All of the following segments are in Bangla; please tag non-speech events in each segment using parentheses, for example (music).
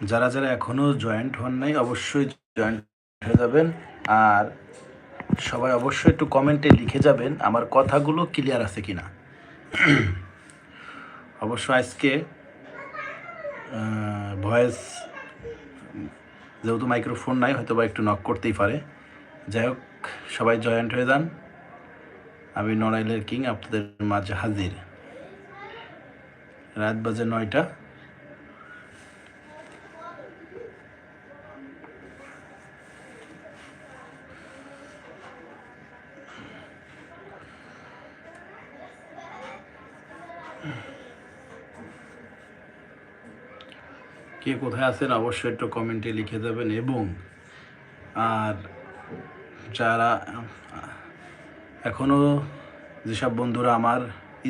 যারা যারা এখনও জয়েন্ট হন নাই, অবশ্যই জয়েন্ট হয়ে যাবেন। আর সবাই অবশ্যই একটু কমেন্টে লিখে যাবেন আমার কথাগুলো ক্লিয়ার আছে কি না অবশ্য আজকে ভয়েস যেহেতু মাইক্রোফোন নাই হয়তো বা একটু নক করতেই পারে। যাই হোক, সবাই জয়েন্ট হয়ে যান। আমি নড়াইলের কিং আপনাদের মাঝে হাজির। রাত বাজে নয়টা। কে কোথায় আছেন অবশ্যই একটু কমেন্টে লিখে দেবেন এবং আর যারা এখনও যেসব বন্ধুরা আমার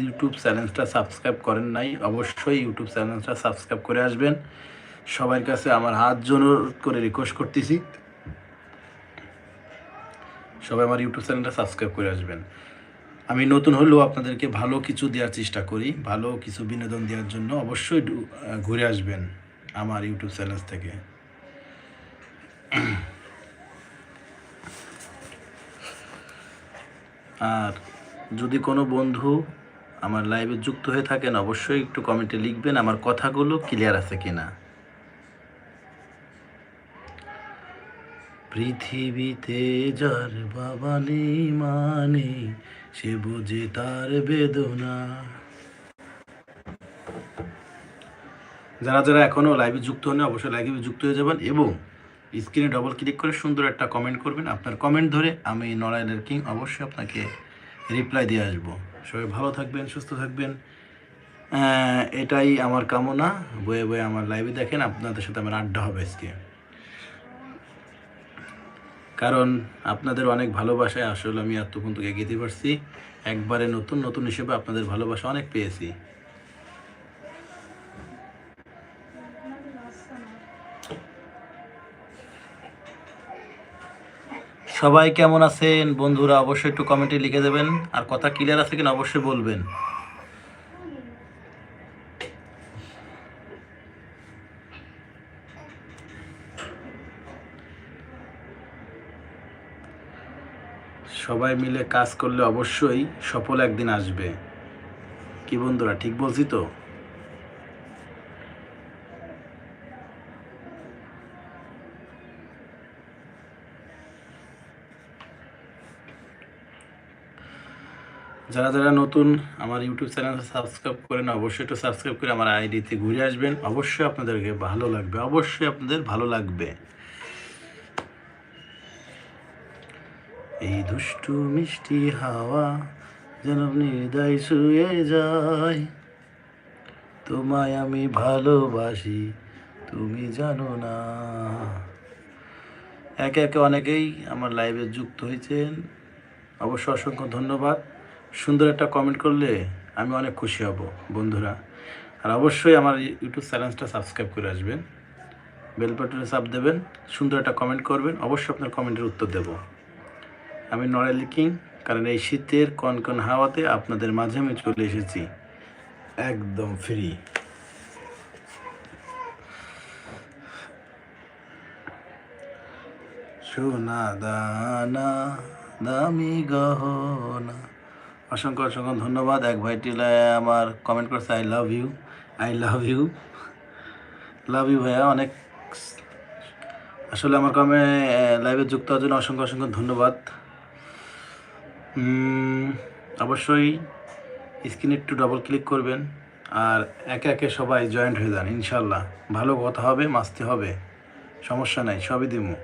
ইউটিউব চ্যানেলটা সাবস্ক্রাইব করেন নাই, অবশ্যই ইউটিউব চ্যানেলটা সাবস্ক্রাইব করে আসবেন। সবার কাছে আমার হাত জোর করে রিকোয়েস্ট করতেছি। সবাই আমার ইউটিউব চ্যানেলটা সাবস্ক্রাইব করে আসবেন। আমি নতুন হলেও আপনাদেরকে ভালো কিছু দেওয়ার চেষ্টা করি, ভালো কিছু বিনোদন দেওয়ার জন্য অবশ্যই ঘুরে আসবেন। আমার ইউটিউব চ্যানেল থেকে। আর যদি কোনো বন্ধু আমার লাইভে যুক্ত হয়ে থাকেন, অবশ্যই একটু কমেন্টে লিখবেন আমার কথাগুলো ক্লিয়ার আছে কিনা। পৃথিবীতে যার বাবা নেই মানে সে বুঝে তার বেদনা। যারা যারা এখনও লাইভে যুক্ত হন অবশ্যই লাইভে যুক্ত হয়ে যাবেন এবং স্ক্রিনে ডবল ক্লিক করে সুন্দর একটা কমেন্ট করবেন। আপনার কমেন্ট ধরে আমি নড়াইলের কিং অবশ্যই আপনাকে রিপ্লাই দিয়ে আসব। সবাই ভালো থাকবেন, সুস্থ থাকবেন। এটাই আমার কামনা। বয়ে বয়ে আমার লাইভে দেখেন, আপনাদের সাথে আমার আড্ডা হবে আজকে। কারণ আপনাদের অনেক ভালোবাসায় আসলে আমি এত এগিয়ে দিতে পারছি একবারে নতুন নতুন হিসেবে আপনাদের ভালোবাসা অনেক পেয়েছি। সবাই কেমন আছেন? বন্ধুরা, অবশ্যই একটু কমেন্টে লিখে দেবেন। আর কথা ক্লিয়ার আছে কিনা অবশ্যই বলবেন। সবাই মিলে কাজ করলে অবশ্যই সফল একদিন আসবে। কি বন্ধুরা, ঠিক বলছি তো? যারা যারা নতুন আমার ইউটিউব চ্যানেল সাবস্ক্রাইব করেন, অবশ্যই একটু সাবস্ক্রাইব করে আমার আইডিতে ঘুরে আসবেন। অবশ্যই আপনাদেরকে ভালো লাগবে, অবশ্যই আপনাদের ভালো লাগবে। এই দুষ্টু মিষ্টি হাওয়া যেন নির্দায় শুয়ে যায়। তোমায় আমি ভালোবাসি, তুমি জানো না। একে একে অনেকেই আমার লাইভে যুক্ত হয়েছেন। অবশ্য অসংখ্য ধন্যবাদ। সুন্দর একটা কমেন্ট করলে আমি অনেক খুশি হব, বন্ধুরা। আর অবশ্যই আমার ইউটিউব চ্যানেলটা সাবস্ক্রাইব করে আসবেন। বেল বাটনে চাপ দেবেন, সুন্দর একটা কমেন্ট করবেন, অবশ্যই আপনার কমেন্টের উত্তর দেব। আমি নড়াইল কিং, কারণ এই শীতের কনকন হাওয়াতে আপনাদের মাঝে আমি চলে এসেছি, একদম ফ্রি সোনা দানা, দামি গহনা অসংখ্য অসংখ্য ধন্যবাদ। এক ভাইটি আমার কমেন্ট করছে I love you I love you love you ভাইয়া, অনেক আসলে আমার কমে লাইভে যুক্ত হওয়ার জন্য অসংখ্য অসংখ্য ধন্যবাদ। অবশ্যই স্ক্রিনে একটু ডবল ক্লিক করবেন আর একে একে সবাই জয়েন্ট হয়ে যান ইনশাল্লাহ ভালো কথা হবে, মাস্তি হবে, সমস্যা নাই, সবই দিমু।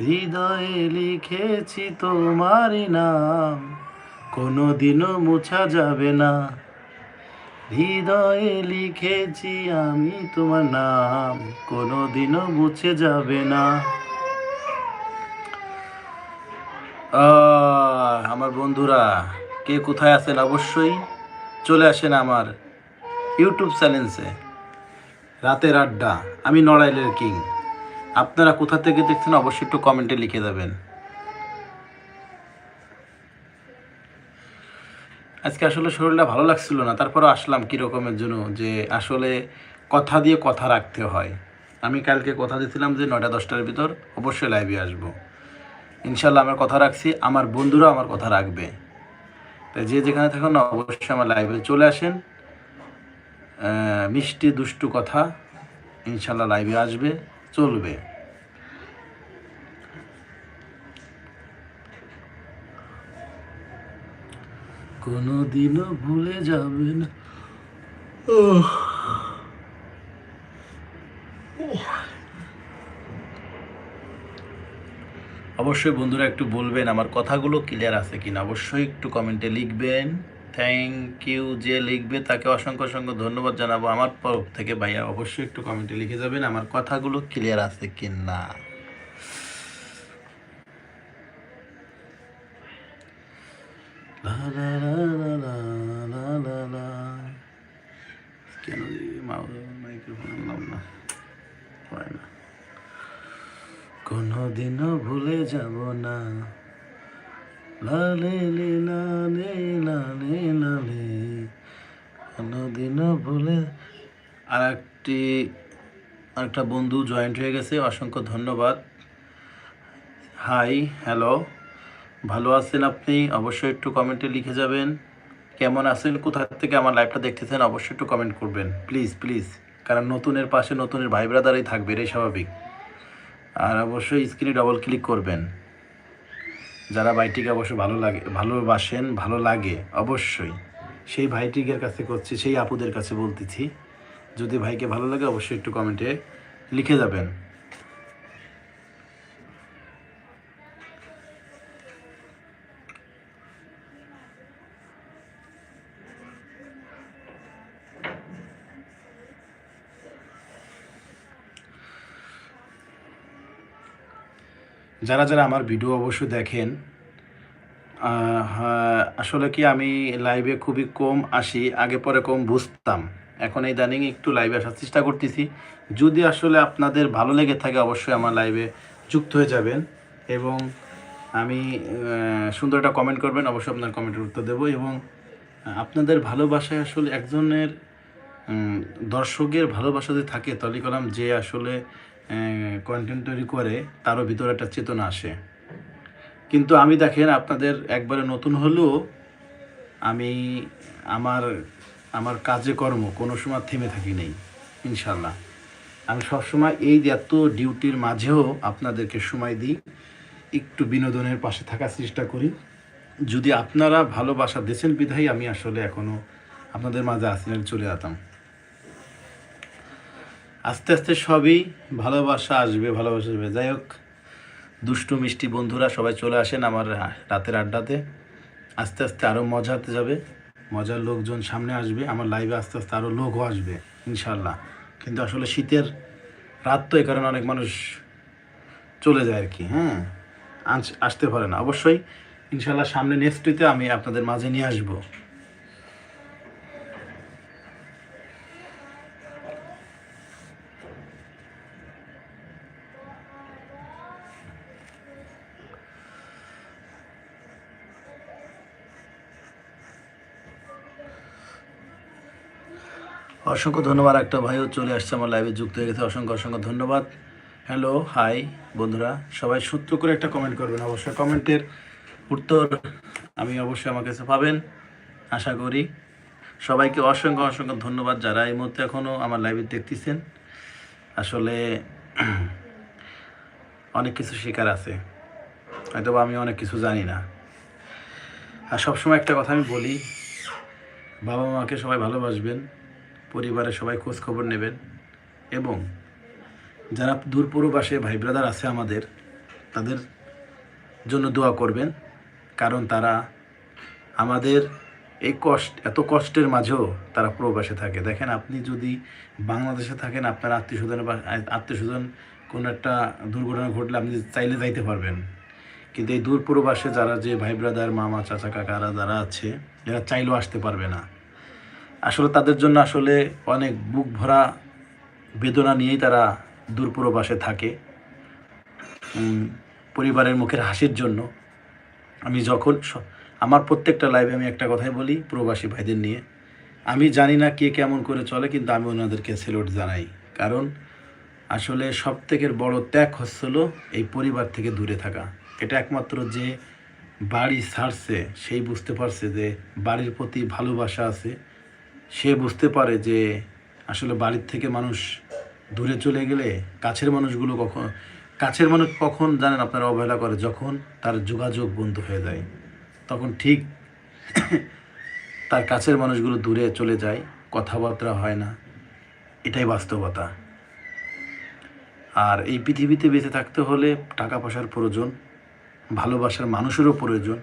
হৃদয়ে লিখেছি তোমার নাম। কোনো দিনও মুছা যাবে না। হৃদয়ে লিখেছি আমি তোমার নাম। কোনো দিনও মুছে যাবে না। আমার বন্ধুরা, কে কোথায় আছেন অবশ্যই চলে আসেন আমার ইউটিউব চ্যানেলসে। রাতের আড্ডা, আমি নড়াইলের কিং। আপনারা কোথা থেকে দেখছেন, অবশ্যই একটু কমেন্টে লিখে দেবেন। আজকে আসলে শরীরটা ভালো লাগছিল না তারপরে আসলাম কীরকমের জন্য যে আসলে কথা দিয়ে কথা রাখতে হয়। আমি কালকে কথা দিয়েছিলাম যে নয়টা দশটার ভিতর অবশ্যই লাইভে আসব। ইনশাল্লাহ আমার কথা রাখছি, আমার বন্ধুরা আমার কথা রাখবে। তাই যে যেখানে থাকুন অবশ্যই আমার লাইভে চলে আসেন। মিষ্টি দুষ্টু কথা ইনশাল্লাহ লাইভে আসবে। চলবে। কোনোদিনও ভুলে যাবে না অবশ্যই বন্ধুরা একটু বলবেন আমার কথাগুলো ক্লিয়ার আছে কিনা? অবশ্যই একটু কমেন্টে লিখবেন। থ্যাংক ইউ যে লিখবে তাকে অসংখ্য অসংখ্য ধন্যবাদ জানাব। আমার তরফ থেকে ভাইয়া অবশ্যই একটু কমেন্টে লিখে যাবেন, আমার কথাগুলো ক্লিয়ার আছে কি না la লা আরেকটা বন্ধু জয়েন্ট হয়ে গেছে, অসংখ্য ধন্যবাদ। হাই হ্যালো ভালো আছেন আপনি? অবশ্যই একটু কমেন্টে লিখে যাবেন। কেমন আছেন? কোথা থেকে আমার লাইভটা দেখতেছেন? অবশ্যই একটু কমেন্ট করবেন। প্লিজ প্লিজ কারণ নতুনের পাশে নতুনের ভাই ব্রাদারই থাকবে, এটাই স্বাভাবিক। আর অবশ্যই স্ক্রিনে ডবল ক্লিক করবেন। যারা ভাইটিকে অবশ্যই ভালো লাগে, ভালোবাসেন, ভালো লাগে, অবশ্যই। সেই ভাইটিকের কাছে করছি, সেই আপুদের কাছে বলতেছি। যদি ভাইকে ভালো লাগে অবশ্যই একটু কমেন্টে লিখে যাবেন। যারা যারা আমার ভিডিও অবশ্যই দেখেন হ্যাঁ, আসলে কি আমি লাইভে খুবই কম আসি আগে পরে কম বুঝতাম। এখন এই দানিং একটু লাইভে আসার চেষ্টা করতেছি। যদি আসলে আপনাদের ভালো লেগে থাকে, অবশ্যই আমার লাইভে যুক্ত হয়ে যাবেন এবং আমি সুন্দর একটা কমেন্ট করবেন, অবশ্যই আপনার কমেন্টের উত্তর দেবো এবং আপনাদের ভালোবাসায় আসলে একজনের দর্শকের ভালোবাসা যদি থাকে, তাহলে কলাম যে আসলে কন্টেন্ট তৈরি করে, তারও ভিতরে একটা চেতনা আসে। কিন্তু আমি দেখেন, আপনাদের একবারে নতুন হলেও আমি আমার আমার কাজে কর্ম, কোনো সময় থেমে থাকি নেই ইনশাল্লাহ আমি সবসময় এই এত ডিউটির মাঝেও আপনাদেরকে সময় দিই, একটু বিনোদনের পাশে থাকার চেষ্টা করি। যদি আপনারা ভালোবাসা দিয়েছেন বিধাই আমি আসলে এখনও আপনাদের মাঝে আসিলেন চলে যেতাম আস্তে আস্তে সবই ভালোবাসা আসবে ভালোবাসা আসবে। যাই হোক, দুষ্টু মিষ্টি বন্ধুরা সবাই চলে আসেন আমার রাতের আড্ডাতে। আস্তে আস্তে আরও মজা হতে যাবে। মজার লোকজন সামনে আসবে, আমার লাইভে আস্তে আস্তে আরও লোকও আসবে ইনশাল্লাহ কিন্তু আসলে শীতের রাত তো এ কারণে অনেক মানুষ চলে যায় আর কি হ্যাঁ? আস- আসতে পারে না। অবশ্যই ইনশাল্লাহ সামনে নেক্সট উইতে আমি আপনাদের মাঝে নিয়ে আসব। অসংখ্য ধন্যবাদ। একটা ভাইও চলে আসছে আমার লাইভে যুক্ত হয়ে গেছে। অসংখ্য অসংখ্য ধন্যবাদ। হ্যালো হাই বন্ধুরা। সবাই সূত্র করে একটা কমেন্ট করবেন। অবশ্যই কমেন্টের উত্তর আমি অবশ্যই আমার কাছে পাবেন। আশা করি সবাইকে অসংখ্য অসংখ্য ধন্যবাদ যারা এই মুহূর্তে এখনও আমার লাইভে দেখতেছেন। আসলে অনেক কিছু শেখার আছে। হয়তো আমি অনেক কিছু জানি না। আর সবসময় একটা কথা আমি বলি বাবা মাকে সবাই ভালোবাসবেন। পরিবারের সবাই খোঁজ খবর নেবেন এবং যারা দূর পূর্বাসে ভাই ব্রাদার আছে আমাদের, তাদের জন্য দোয়া করবেন, কারণ তারা আমাদের এই কষ্ট, এত কষ্টের মাঝেও তারা প্রবাসে থাকে। দেখেন আপনি যদি বাংলাদেশে থাকেন, আপনার আত্মীয় স্বজনের আত্মীয় স্বজন কোনো একটা দুর্ঘটনা ঘটলে আপনি চাইলে যাইতে পারবেন। কিন্তু এই দূর প্রবাসে যারা যে ভাই ব্রাদার, মামা, চাচা কাকারা যারা আছে, এরা চাইলেও আসতে পারবে না। আসলে তাদের জন্য আসলে অনেক বুক ভরা বেদনা নিয়েই তারা দূরপ্রবাসে থাকে। পরিবারের মুখের হাসির জন্য। আমি যখন আমার প্রত্যেকটা লাইভে আমি একটা কথাই বলি, প্রবাসী ভাইদের নিয়ে। আমি জানি না কে কেমন করে চলে, কিন্তু আমি ওনাদেরকে সেলুট জানাই। কারণ আসলে সব থেকে বড় ত্যাগ হচ্ছিল এই পরিবার থেকে দূরে থাকা। এটা একমাত্র যে বাড়ি ছাড়ছে, সেই বুঝতে পারছে যে বাড়ির প্রতি ভালোবাসা আছে। সে বুঝতে পারে যে আসলে বাড়ির থেকে মানুষ দূরে চলে গেলে কাছের মানুষগুলো কখন কাছের মানুষ কখন জানেন আপনারা অবহেলা করে? যখন তার যোগাযোগ বন্ধ হয়ে যায়। তখন ঠিক (coughs) তার কাছের মানুষগুলো দূরে চলে যায়। কথাবার্তা হয় না। এটাই বাস্তবতা। আর এই পৃথিবীতে বেঁচে থাকতে হলে টাকা পয়সার প্রয়োজন, ভালোবাসার মানুষেরও প্রয়োজন।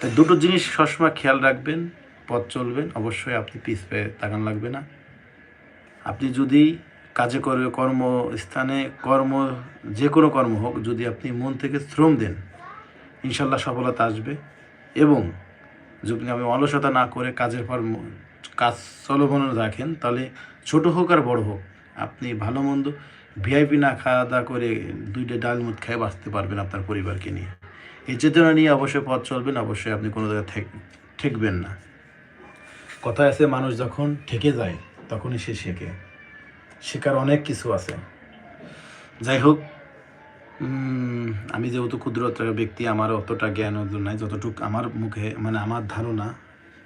তাই দুটো জিনিস সবসময় খেয়াল রাখবেন। পথ চলবেন, অবশ্যই আপনি পিস পেয়ে তাকান লাগবে না। আপনি যদি কাজে করবে কর্মস্থানে কর্ম, যে কোনো কর্ম হোক, যদি আপনি মন থেকে শ্রম দেন, ইনশাল্লাহ সফলতা আসবে। এবং যদি আপনি অলসতা না করে কাজের পর কাজ চলমান রাখেন, তাহলে ছোট হোক আর বড় হোক, আপনি ভালো মন্দ ভিআইপি না খাওয়া দাওয়া করে দুইটা ডাল মুট খেয়ে বাঁচতে পারবেন আপনার পরিবারকে নিয়ে। এই চেতনা নিয়ে অবশ্যই পথ চলবেন, অবশ্যই আপনি কোনো জায়গায় ঠেক, ঠেকবেন না। কথা আছে, মানুষ যখন ঠেকে যায়, তখনই সে শেখে। শেখার অনেক কিছু আছে। যাই হোক আমি যেহেতু ক্ষুদ্র ব্যক্তি, আমার অতটা জ্ঞান অর্জন নাই। যতটুকু আমার মুখে মানে আমার ধারণা,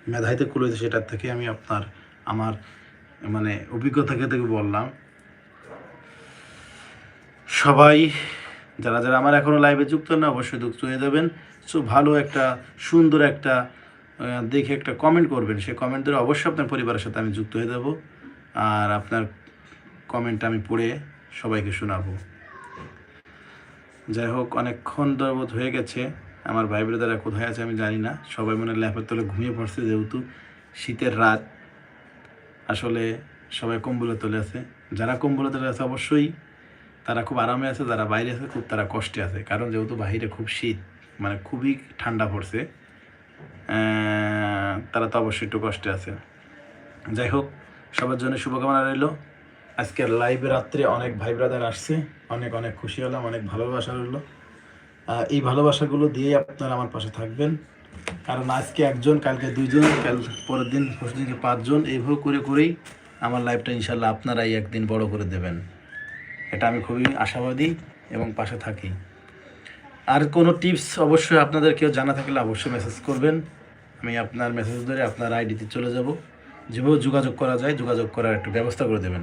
মেধাইতে খুলেছে সেটার থেকে আমি আপনার, আমার মানে অভিজ্ঞতাকে থেকে বললাম। সবাই, যারা যারা আমার এখনও লাইভে যুক্ত না, অবশ্যই যুক্ত হয়ে যাবেন। সো, ভালো একটা, সুন্দর একটা দেখে একটা কমেন্ট করবেন। সেই কমেন্ট ধরে অবশ্যই আপনার পরিবারের সাথে আমি যুক্ত হয়ে যাব। আর আপনার কমেন্ট আমি পড়ে সবাইকে শোনাবো। যাই হোক, অনেকক্ষণ দরবোধ হয়ে গেছে। আমার ভাই ব্রাদাররা কোথায় আছে আমি জানি না। সবাই মনে ল্যাপের তলে ঘুমিয়ে পড়ছে যেহেতু। শীতের রাত। আসলে সবাই কম্বলে তলে আছে। যারা কম্বলে তলে আছে অবশ্যই তারা খুব আরামে আছে, যারা বাইরে আছে খুব তারা কষ্টে আছে। কারণ যেহেতু বাইরে খুব শীত মানে খুবই ঠান্ডা পড়ছে। তারা তো অবশ্যই একটু কষ্টে আছে। যাই হোক, সবার জন্য শুভকামনা রইল। আজকের লাইভে রাত্রে অনেক ভাই ব্রাদার আসছে, অনেক অনেক খুশি হলাম, অনেক ভালোবাসা রইল। এই ভালোবাসাগুলো দিয়ে আপনারা আমার পাশে থাকবেন। কারণ আজকে একজন, কালকে দুইজন, কাল পরের দিন, পরশু দিনকে পাঁচজন, এইভাবে করে, করেই আমার লাইফটা ইনশাল্লাহ আপনারাই একদিন বড় করে দেবেন। এটা আমি খুবই আশাবাদী এবং পাশে থাকি। আর কোনো টিপস অবশ্যই আপনাদের কেউ জানা থাকলে অবশ্যই মেসেজ করবেন। আমি আপনার মেসেজ ধরে আপনার আইডিতে চলে যাব। যেভাবে যোগাযোগ করা যায়, যোগাযোগ করার একটু ব্যবস্থা করে দেবেন।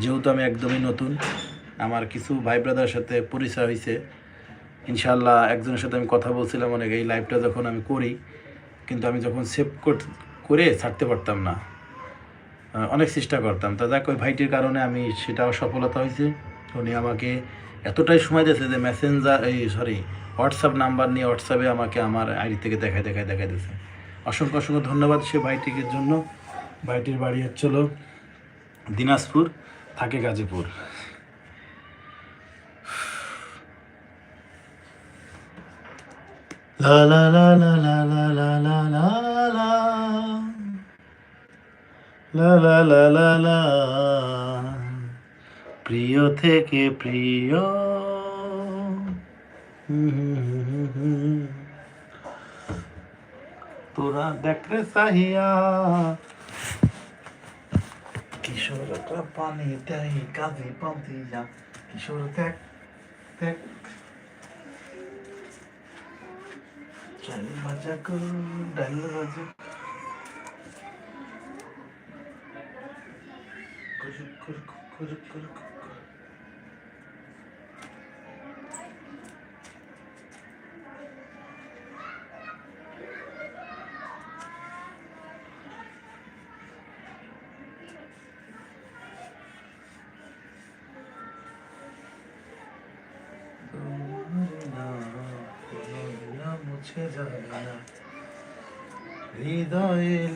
যেহেতু আমি একদমই নতুন, আমার কিছু ভাই ব্রাদারের সাথে পরিচয় হয়েছে। ইনশাল্লাহ একজনের সাথে আমি কথা বলছিলাম অনেক, এই লাইভটা যখন আমি করি, কিন্তু আমি যখন সেভ করে ছাড়তে পারতাম না। অনেক চেষ্টা করতাম। তা যাক, ওই ভাইটির কারণে আমি সেটাও সফলতা হয়েছে। উনি আমাকে এতটাই সময় দিয়েছে যে মেসেঞ্জার এই সরি হোয়াটসঅ্যাপ নাম্বার নিয়ে হোয়াটসঅ্যাপে আমাকে আমার আইডি থেকে দেখায় দেখায় দেখায় দিয়েছে অসংখ্য অসংখ্য ধন্যবাদ সে ভাইটির জন্য ভাইটির বাড়ি হচ্ছিল দিনাজপুর থাকে গাজীপুর লা লা লা লা লা লা লা লা লা লা লা লা লা লা লা প্রিয় থেকে প্রিয় তোরা দেখরে সাহিয়া কিশোরটা পানি দেয় কাজে পান্তি যা কিশোর দেখ দেখ চাল ভাজা কর ডাল ভাজা কুরুক কুরুক কুরুক কুরুক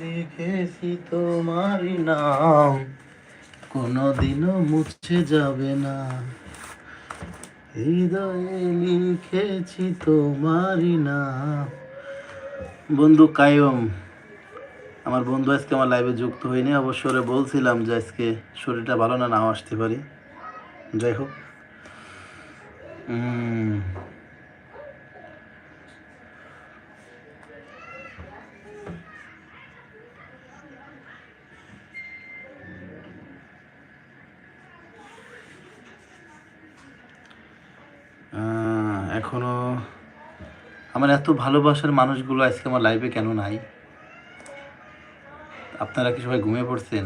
লিখেছি তোমারই নাম, কোনোদিনও মুছে যাবে না। হৃদয়ে লিখেছি তোমারই নাম। বন্ধু কায়ম, আমার বন্ধু আজকে আমার লাইভে যুক্ত হয়নি, অবশ্য বলছিলাম যে আজকে শরীরটা ভালো না, নাও আসতে পারি। যাই হোক এখনও আমার এত ভালোবাসার মানুষগুলো আজকে আমার লাইভে কেন নাই? আপনারা কি সবাই ঘুমিয়ে পড়ছেন?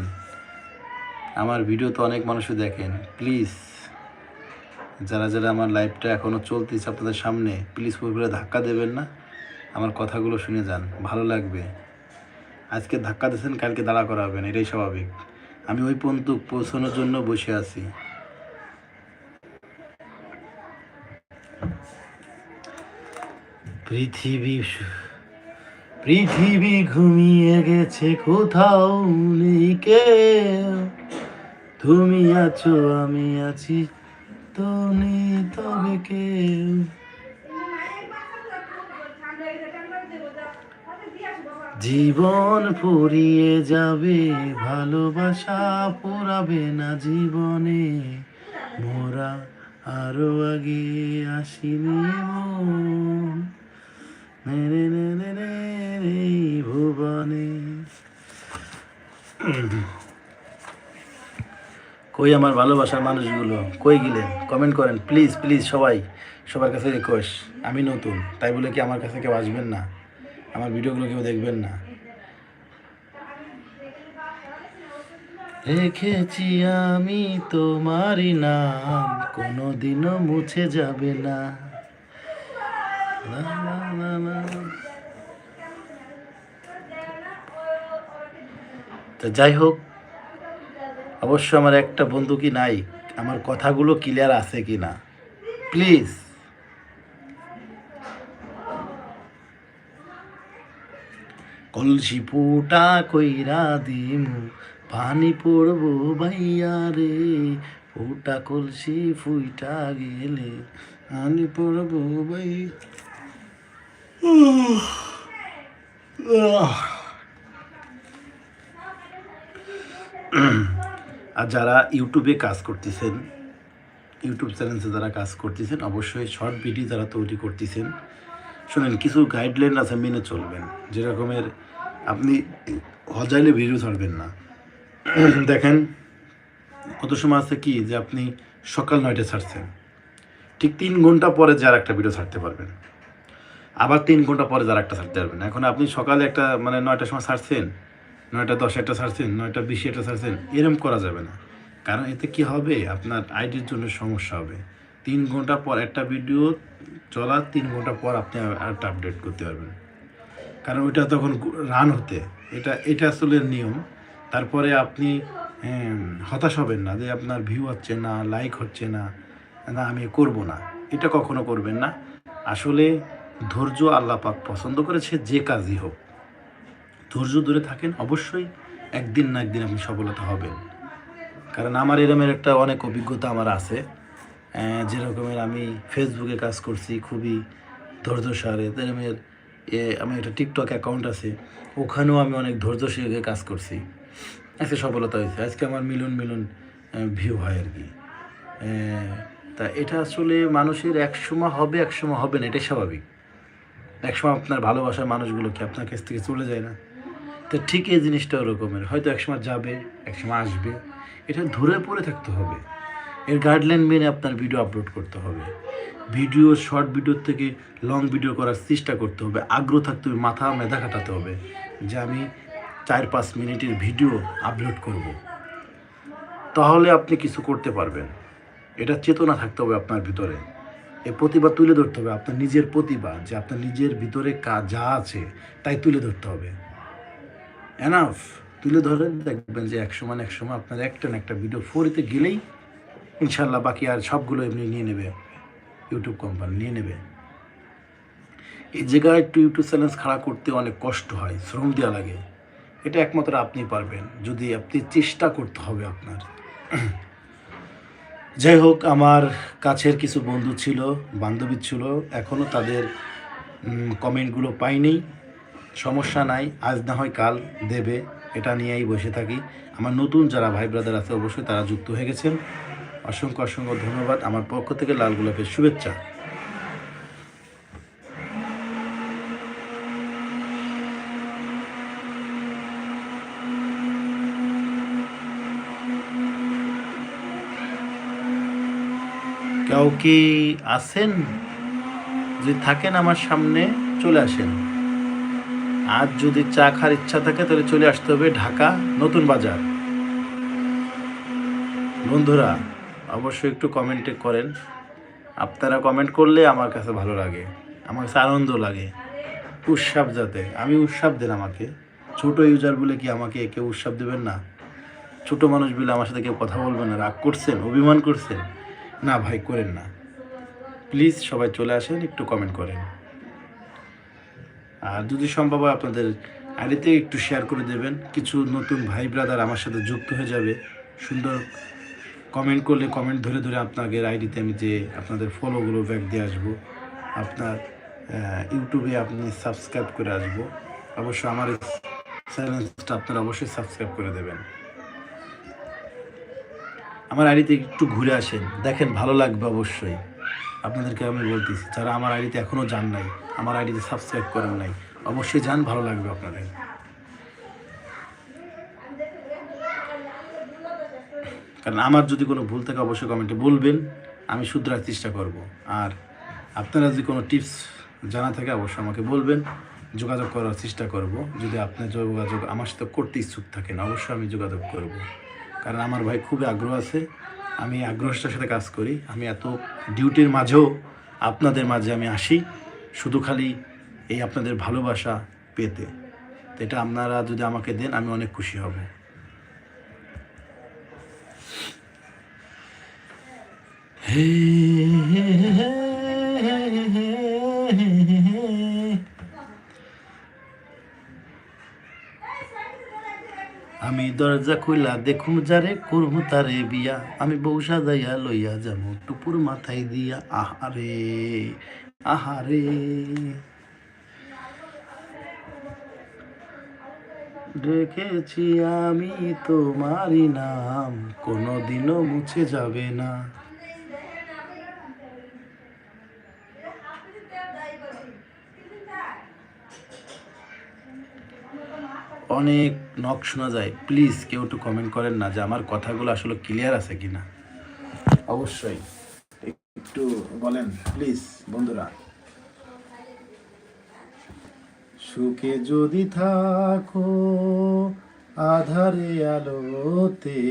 আমার ভিডিও তো অনেক মানুষই দেখেন। প্লিজ যারা যারা আমার লাইভটা এখনও চলতেছে আপনাদের সামনে প্লিজ পুরো ধাক্কা দেবেন না। আমার কথাগুলো শুনে যান, ভালো লাগবে। আজকে ধাক্কা দিয়েছেন, কালকে দাঁড়া করাবেন, এটাই স্বাভাবিক। আমি ওই পর্যন্ত পৌঁছানোর জন্য বসে আছি। পৃথিবী পৃথিবী ঘুমিয়ে গেছে কোথাও নেই কে তুমি আছো, আমি আছি, তো নেই তবে কেউ। জীবন ফুরিয়ে যাবে, ভালোবাসা পোড়াবে না জীবনে। মোরা আরও আগে আসিনি ভুবনে। কই আমার ভালোবাসার মানুষগুলো? কই গেলেন? কমেন্ট করেন প্লিজ প্লিজ সবাই। সবার কাছে রিকোয়েস্ট আমি নতুন, তাই বলে কি আমার কাছে কেউ আসবেন না? আমার ভিডিওগুলো কেউ দেখবেন না? রেখেছি আমি তোমারই নাম, কোনোদিনও মুছে যাবে না। তো যাই হোক, অবশ্য আমার একটা বন্ধু কি নাই? আমার কথাগুলো ক্লিয়ার আছে কি না? প্লিজ কলসি ফুটা কইরা দিমু, পানি পড়ব ভাইয়া রে। ফুটা কলসি ফুইটা গেলে পানি পড়ব ভাই (sighs) আর যারা ইউটিউবে কাজ করতেছেন, ইউটিউব চ্যানেলে যারা কাজ করতেছেন, অবশ্যই শর্ট ভিডিও যারা তৈরি করতেছেন, শুনেন, কিছু গাইডলাইন আছে মেনে চলবেন। যেরকমের আপনি হজাইলে ভিডিও ছাড়বেন না। (clears throat) দেখেন, কত সময় আছে কি যে আপনি সকাল নয়টায় ছাড়ছেন। ঠিক তিন ঘণ্টা পরে যার একটা ভিডিও ছাড়তে পারবেন। আবার তিন ঘণ্টা পরে যার একটা ছাড়তে পারবেন এখন আপনি সকালে একটা মানে নয়টার সময় ছাড়ছেন নয়টা দশ একটা ছাড়ছেন নয়টা বিশ একটা ছাড়ছেন এরম করা যাবে না। কারণ এতে কি হবে? আপনার আইডির জন্য সমস্যা হবে। তিন ঘণ্টা পর একটা ভিডিও চলার তিন ঘণ্টা পর আপনি একটা আপডেট করতে পারবেন। কারণ ওইটা তখন রান হতে। এটা এটা আসলে নিয়ম। তারপরে আপনি হতাশ হবেন না যে আপনার ভিউ হচ্ছে না লাইক হচ্ছে না না আমি করব না। এটা কখনো করবেন না। আসলে ধৈর্য আল্লাহ পাক পছন্দ করেছে, যে কাজই হোক। ধৈর্য ধরে থাকেন, অবশ্যই একদিন না একদিন আপনি সফলতা হবেন। কারণ আমার এরমের একটা অনেক অভিজ্ঞতা আমার আছে। যেরকমের আমি ফেসবুকে কাজ করছি, খুবই ধৈর্যসারে। এরমের এ, আমি একটা টিকটক অ্যাকাউন্ট আছে, ওখানেও আমি অনেক ধৈর্য সহকারে কাজ করছি। আজকে সফলতা হয়েছে, আজকে আমার মিলন মিলন ভিউ হয় আর কি। তা এটা আসলে মানুষের এক সময় হবে, এক সময় হবে না, এটাই স্বাভাবিক। একসময় আপনার ভালোবাসার মানুষগুলো কি আপনার কাছ থেকে চলে যায় না? তো ঠিক এই জিনিসটা ওরকমের। হয়তো একসময় যাবে, একসময় আসবে। এটা ধরে পড়ে থাকতে হবে। এর গাইডলাইন মেনে আপনার ভিডিও আপলোড করতে হবে। ভিডিও শর্ট ভিডিও থেকে লং ভিডিও করার চেষ্টা করতে হবে। আগ্রহ থাকতে হবে, মাথা মেধা কাটাতে হবে যে আমি চার পাঁচ মিনিটের ভিডিও আপলোড করব। তাহলে আপনি কিছু করতে পারবেন। এটা চেতনা থাকতে হবে আপনার ভিতরে। এই প্রতিভা তুলে ধরতে হবে। আপনার নিজের প্রতিভা, যে আপনার নিজের ভিতরে কাজ যা আছে, তাই তুলে ধরতে হবে। এনাফ তুলে ধরেন, দেখবেন যে এক সময় এক সময় আপনার একটা না একটা ভিডিও ফোরিতে গেলেই ইনশাল্লাহ বাকি আর সবগুলো এমনি নিয়ে নেবে। ইউটিউব কোম্পানি নিয়ে নেবে। এই জায়গায় একটু ইউটিউব চ্যানেল খাড়া করতে অনেক কষ্ট হয়, শ্রম দেওয়া লাগে। এটা একমাত্র আপনি পারবেন। যদি আপনি চেষ্টা করতে হবে আপনার। যাই হোক, আমার কাছের কিছু বন্ধু ছিল, বান্ধবী ছিল এখনও তাদের কমেন্টগুলো পাইনি। সমস্যা নাই, আজ না হয় কাল দেবে, এটা নিয়েই বসে থাকি। আমার নতুন যারা ভাই ব্রাদার আছে, অবশ্যই তারা যুক্ত হয়ে গেছেন। অসংখ্য অসংখ্য ধন্যবাদ। আমার পক্ষ থেকে লাল গোলাপের শুভেচ্ছা। কেউ কি আছেন? যদি থাকেন আমার সামনে, চলে আসেন। আজ যদি চা খাওয়ার ইচ্ছা থাকে, তাহলে চলে আসতে হবে ঢাকা নতুন বাজার। বন্ধুরা, অবশ্যই একটু কমেন্টে করেন। আপনারা কমেন্ট করলে আমার কাছে ভালো লাগে। আমার কাছে আনন্দ লাগে। উৎসাব যাতে। আমি উৎসাব দেন আমাকে। ছোট ইউজার বলে কি আমাকে কেউ উৎসাব দেবেন না? ছোট মানুষ বলে আমার সাথে কেউ কথা বলবেন না। রাগ করছেন? অভিমান করছেন? না ভাই, করেন না। প্লিজ সবাই চলে আসেন, একটু কমেন্ট করেন। আর যদি সম্ভব হয় আপনাদের আইডিতে একটু শেয়ার করে দেবেন। কিছু নতুন ভাই ব্রাদার আমার সাথে যুক্ত হয়ে যাবে। সুন্দর কমেন্ট করলে কমেন্ট ধরে ধরে আপনাদের আইডিতে আমি যে আপনাদের ফলোগুলো ব্যাক দিয়ে আসব। আপনার ইউটিউবে আপনি সাবস্ক্রাইব করে আসব। অবশ্যই আমার চ্যানেলটা আপনারা অবশ্যই সাবস্ক্রাইব করে দেবেন। আমার আইডিতে একটু ঘুরে আসেন। দেখেন, ভালো লাগবে অবশ্যই। আপনাদেরকে আমি বলতেছি, যারা আমার আইডিতে এখনও যান নাই, আমার আইডিতে সাবস্ক্রাইব করেন নাই, অবশ্যই যান, ভালো লাগবে আপনাদের। কারণ আমার যদি কোনো ভুল থাকে, অবশ্যই কমেন্টে বলবেন, আমি শুধরার চেষ্টা করব। আর আপনারা যদি কোনো টিপস জানা থাকে, অবশ্যই আমাকে বলবেন, যোগাযোগ করার চেষ্টা করব। যদি আপনি যোগাযোগ আমার সাথে করতে ইচ্ছুক থাকেন, অবশ্যই আমি যোগাযোগ করব। কারণ আমার ভাই খুবই আগ্রহ আছে। আমি আগ্রহটার সাথে কাজ করি। আমি এত ডিউটির মাঝেও আপনাদের মাঝে আমি আসি। শুধু খালি এই আপনাদের ভালোবাসা পেতে। এটা আপনারা যদি আমাকে দেন, আমি অনেক খুশি হব। হে আমি দরজা খুলা দেখুম যারে করব তারে বিয়া। আমি বউ যাইয়া লইয়া যাব টুপুর মাথায় দিয়া, আহারে আহারে। রেখেছি আমি তোমারই নাম কোনো দিনও মুছে যাবে না। অনেক নক শোনা যায়। প্লিজ কেউ একটু কমেন্ট করেন না যে আমার কথাগুলো আসলে ক্লিয়ার আছে কি না অবশ্যই। একটু বলেন প্লিজ বন্ধুরা। সুখে যদি থাকো আধারে আলোতে,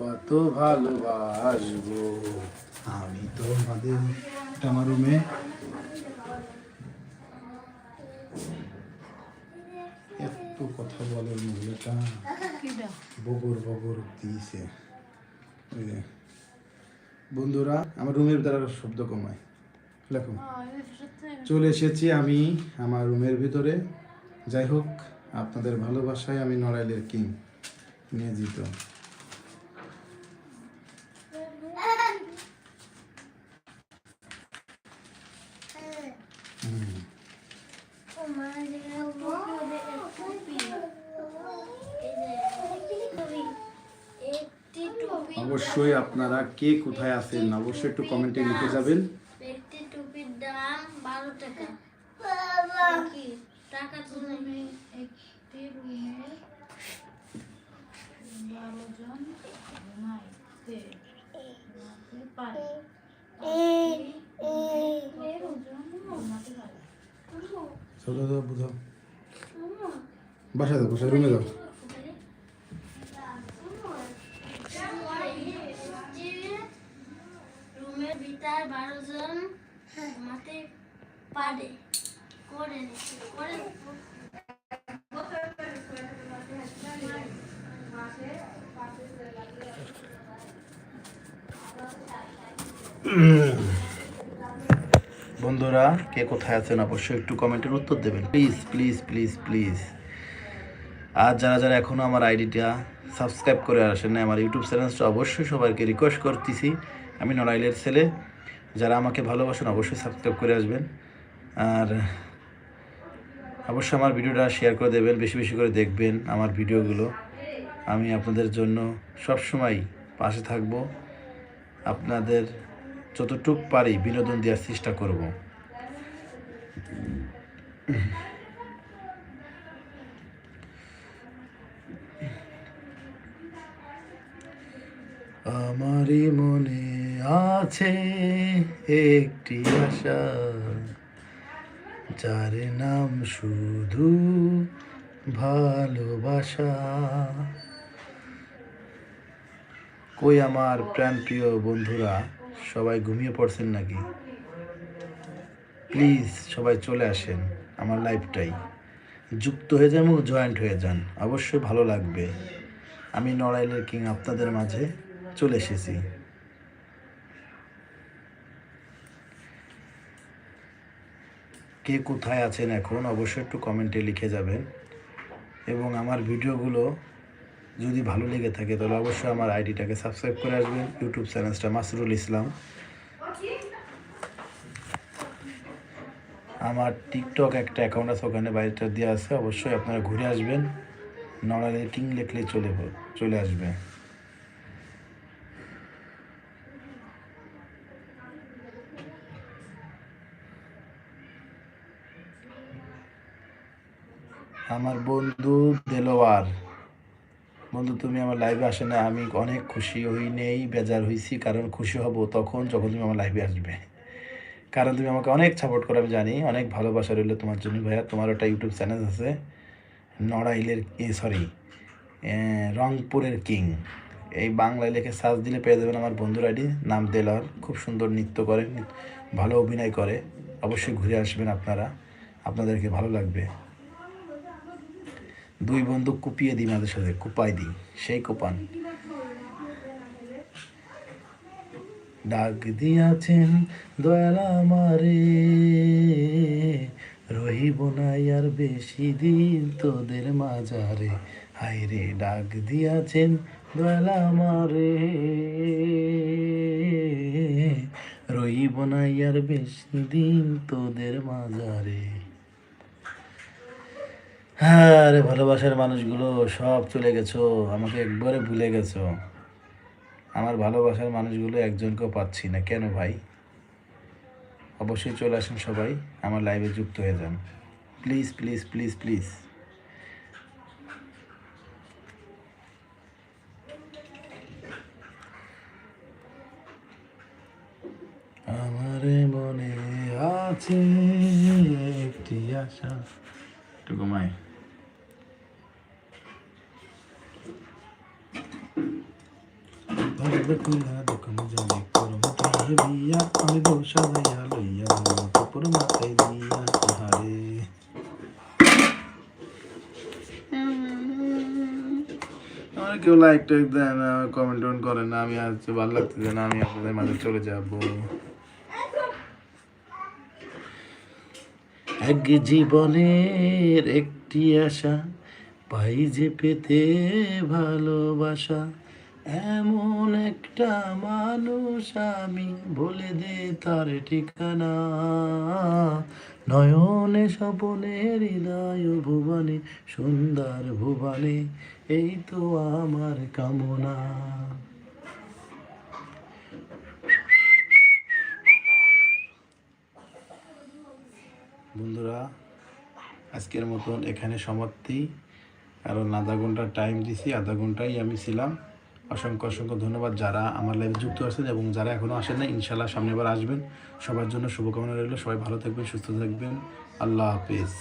কত ভালোবাসবো। আমি তোমাদের এটা আমার রুমে এত কথা বলে মহিলাটা। বগর বগর দিয়েছে। বন্ধুরা, আমার রুমের দ্বারা শব্দ কমায়। দেখো চলে এসেছি আমি আমার রুমের ভিতরে। যাই হোক, আপনাদের ভালোবাসায় আমি নড়াইলের কিং। নিয়োজিত। অবশ্যই আপনারা কে কোথায় আছেন অবশ্যই একটু কমেন্টে লিখে যাবেন। টুপির দাম বারো টাকা। একটি রুমে বারো জন ঘুমাইতে পারে। বাসায় যাও বাসায় রুমে যাও। বারো জন পারে। করে করে বন্ধুরা, কে কোথায় আছেন অবশ্যই একটু কমেন্টের উত্তর দেবেন। Please please please please. আর যারা যারা এখনও আমার আইডিটা সাবস্ক্রাইব করে আসেন আমার ইউটিউব চ্যানেলটা অবশ্যই সবাইকে রিকোয়েস্ট করতেছি। আমি নড়াইলের ছেলে। যারা আমাকে ভালোবাসেন অবশ্যই সাবস্ক্রাইব করে আসবেন। আর অবশ্যই আমার ভিডিওটা শেয়ার করে দেবেন, বেশি বেশি করে দেখবেন আমার ভিডিওগুলো। আমি আপনাদের জন্য সবসময় পাশে থাকব। আপনাদের যতটুক পারি বিনোদন দেওয়ার চেষ্টা করব। আমারই মনে আছে একটি আশা, যার নাম শুধু ভালোবাসা। কই আমার প্রাণপ্রিয় বন্ধুরা, সবাই ঘুমিয়ে পড়ছেন নাকি? প্লিজ সবাই চলে আসেন আমার লাইফটাই যুক্ত হয়ে যান এবং জয়েন্ট হয়ে যান, অবশ্যই ভালো লাগবে। আমি নড়াইলের কিং আপনাদের মাঝে। চলে এসেছি। কে কোথায় আছেন এখন অবশ্যই একটু কমেন্টে লিখে যাবেন। এবং আমার ভিডিওগুলো যদি ভালো লেগে থাকে তাহলে অবশ্যই আমার আইডিটাকে সাবস্ক্রাইব করে আসবেন। ইউটিউব চ্যানেলটা মাসরুল ইসলাম। আমার টিকটক একটা অ্যাকাউন্ট আছে, ওখানে বাড়িটা দেওয়া আছে, অবশ্যই আপনারা ঘুরে আসবেন। নড়ালের কিং লিখলেই চলে চলে আসবে। আমার বন্ধু দেলোয়ার। বন্ধু, তুমি আমার লাইভে আসে না, আমি অনেক খুশি হই নেই, বেজার হয়েছি কারণ খুশি হব তখন যখন তুমি আমার লাইভে আসবে। কারণ তুমি আমাকে অনেক সাপোর্ট করো, আমি জানি, অনেক ভালোবাসা রইল তোমার জন্য ভাইয়া তোমার একটা ইউটিউব চ্যানেল আছে, নড়াইলের এ সরি রংপুরের কিং। এই বাংলায় লেখে সার্চ দিলে পেয়ে যাবেন আমার বন্ধুর আইডি নাম দেলোয়ার, খুব সুন্দর নৃত্য করে, ভালো অভিনয় করে, অবশ্যই ঘুরে আসবেন আপনারা, আপনাদেরকে ভালো লাগবে। দুই বন্ধু কুপিয়ে দিই মাঝে সাথে কুপাই দিই। সেই কোপান। ডাক দিয়াছেন দয়াল আমারে, রহিব নাই আর বেশি দিন তোদের মাজারে হায় রে ডাক দিয়াছেন দয়াল আমারে, রহিব নাই আর বেশি দিন তোদের মাজারে হ্যাঁ রে, ভালোবাসার মানুষগুলো সব চলে গেছো, আমাকে একবারে ভুলে গেছো। আমার ভালোবাসার মানুষগুলো একজনকেও পাচ্ছি না, কেন ভাই? অবশ্যই চলে আসেন সবাই, আমার লাইভে যুক্ত হয়ে যান। প্লিজ প্লিজ প্লিজ প্লিজ আমার মনে আছে একটি আশা। একটু ধরবে কুলা দোকান জানি করম দিয়ে বিয়া আমি লইয়া মাথায় দিয়া হারে আমার কেউ লাইক টাইক দেয় না কমেন্ট টমেন্ট করে না, আমি আজ ভালো না, আমি আপনাদের মাঝে চলে যাব। এক জীবনের একটি আশা, পাই যে পেতে ভালোবাসা। এমন একটা মানুষ আমি বলে দে তার ঠিকানা। নয়নে স্বপনে, হৃদয় ভুবনে, সুন্দর ভুবনে, এই তো আমার কামনা। বন্ধুরা, আজকের মতন এখানে সমাপ্তি। কারণ আধা ঘণ্টা টাইম দিছি, আধা ঘন্টাই আমি ছিলাম। অসংখ্য অসংখ্য ধন্যবাদ যারা আমার লাইফে যুক্ত আছেন এবং যারা এখনও আসেন না ইনশাল্লাহ সামনে আবার আসবেন। সবার জন্য শুভকামনা রইল। সবাই ভালো থাকবেন, সুস্থ থাকবেন। আল্লাহ হাফিজ।